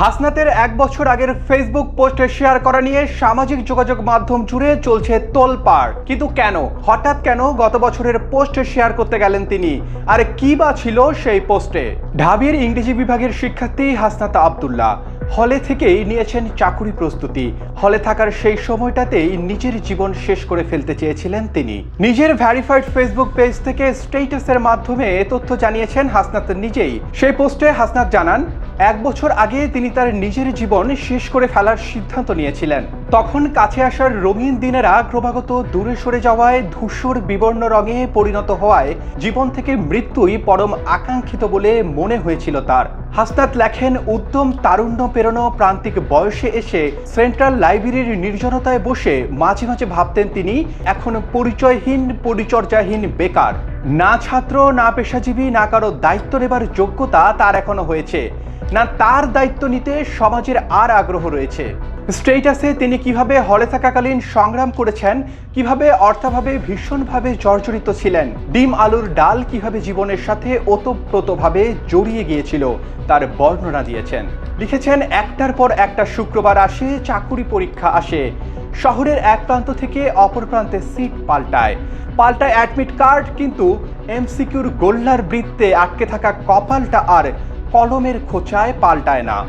হাসনাতের এক বছর আগের ফেসবুক পোস্টে শেয়ার করা নিয়ে সামাজিক যোগাযোগ মাধ্যম জুড়ে চলছে তোলপাড়। কিন্তু কেন? হঠাৎ কেন গত বছরের পোস্টে শেয়ার করতে গেলেন তিনি? আর কি বা ছিল সেই পোস্টে? ঢাবির ইংরেজি বিভাগের শিক্ষার্থী হাসনাত আবদুল্লাহ হলে থেকেই নিয়েছেন চাকুরি প্রস্তুতি। হলে থাকার সেই সময়টাতেই নিজের জীবন শেষ করে ফেলতে চেয়েছিলেন তিনি। নিজের ভ্যারিফাইড ফেসবুক পেজ থেকে স্টেটাসের মাধ্যমে এ তথ্য জানিয়েছেন হাসনাত নিজেই। সেই পোস্টে হাসনাত জানান এক বছর আগে তিনি তার নিজের জীবন শেষ করে ফেলার সিদ্ধান্ত নিয়েছিলেন। তখন কাছে আসার রঙিন দিনেরা ক্রমাগত দূরে সরে যাওয়ায় ধূসর বিবর্ণ রঙে পরিণত হওয়ায় জীবন থেকে মৃত্যুই পরম আকাঙ্ক্ষিত বলে মনে হয়েছিল তার। হাসনাত লেখেন, উত্তম তারুণ্য পেরোনো প্রান্তিক বয়সে এসে সেন্ট্রাল লাইব্রেরির নির্জনতায় বসে মাঝে মাঝে ভাবতেন তিনি, এখন পরিচয়হীন, পরিচর্যাহীন, বেকার। না ছাত্র, না পেশাজীবী, না কারও দায়িত্ব নেবার যোগ্যতা তার এখনও হয়েছে। না, তার দায়িত্ব নিতে সমাজের আর আগ্রহ রয়েছে। স্টেটাসে তিনি কীভাবে হলে থাকাকালীন সংগ্রাম করেছেন, কীভাবে অর্থাভাবে ভীষণভাবে জর্জরিত ছিলেন, ডিম আলুর ডাল কীভাবে জীবনের সাথে ওতপ্রোতভাবে জড়িয়ে গিয়েছিল, তার বর্ণনা দিয়েছেন। লিখেছেন, একটার পর একটা শুক্রবার আসে, চাকুরি পরীক্ষা আসে। শহরের এক প্রান্ত থেকে অপর প্রান্তে সিট পাল্টায়। পাল্টায় অ্যাডমিট কার্ড, কিন্তু এমসিকিউর গোল্লার বৃত্তে আটকে থাকা কপালটা আর কলমের খোঁচায় পাল্টায় না।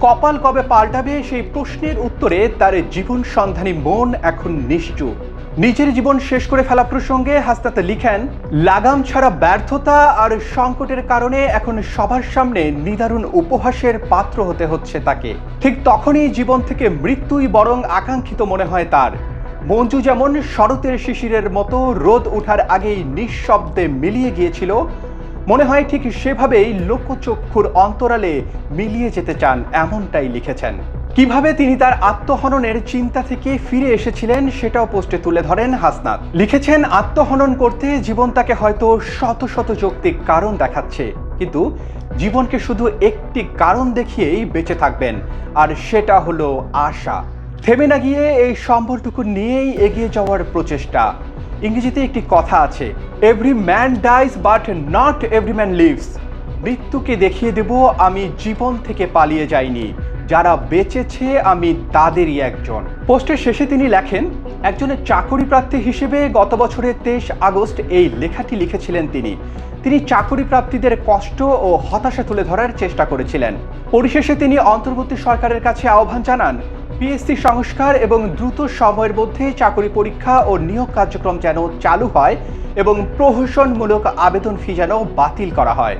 কপাল কবে পাল্টাবে সেই প্রশ্নের উত্তরে তার জীবন সন্ধানী মন এখন নিশ্চুপ। নিজের জীবন শেষ করে ফেলা প্রসঙ্গে হাসনাত লিখেন, লাগাম ছাড়া ব্যর্থতা আর সংকটের কারণে এখন সবার সামনে নিদারুণ উপহাসের পাত্র হতে হচ্ছে তাকে। ঠিক তখনই জীবন থেকে মৃত্যুই বরং আকাঙ্ক্ষিত মনে হয় তার। মঞ্জু যেমন শরতের শিশিরের মতো রোদ ওঠার আগেই নিঃশব্দে মিলিয়ে গিয়েছিল মনে হয় ঠিক সেভাবেই লোকচক্ষুর অন্তরালে মিলিয়ে যেতে চান, এমনটাই লিখেছেন। কীভাবে তিনি তার আত্মহননের চিন্তা থেকে ফিরে এসেছিলেন, সেটাও পোস্টে তুলে ধরেন হাসনাত। লিখেছেন, আত্মহনন করতে জীবন তাকে হয়তো শত শত যৌক্তিক কারণ দেখাচ্ছে, কিন্তু জীবনকে শুধু একটি কারণ দেখিয়েই বেঁচে থাকবেন, আর সেটা হলো আশা। থেমে না গিয়ে এই সম্বলটুকু নিয়েই এগিয়ে যাওয়ার প্রচেষ্টা। ইংরেজিতে একটি কথা আছে every man dies but not every man lives মৃত্যুকে দেখিয়ে দেব, আমি জীবন থেকে পালিয়ে যাইনি। যারা বেঁচেছে, আমি তাদেরই একজন। পোস্টের শেষে তিনি লেখেন, একজনের চাকরি প্রার্থী হিসেবে গত বছরের তেইশ আগস্ট এই লেখাটি লিখেছিলেন তিনি। তিনি চাকরি প্রাপ্তিদের কষ্ট ও হতাশা তুলে ধরার চেষ্টা করেছিলেন। পরিশেষে তিনি অন্তর্বর্তী সরকারের কাছে আহ্বান জানান পিএসসি সংস্কার এবং দ্রুত সময়ের মধ্যে চাকরি পরীক্ষা ও নিয়োগ কার্যক্রম যেন চালু হয় এবং প্রহসনমূলক আবেদন ফি যেন বাতিল করা হয়।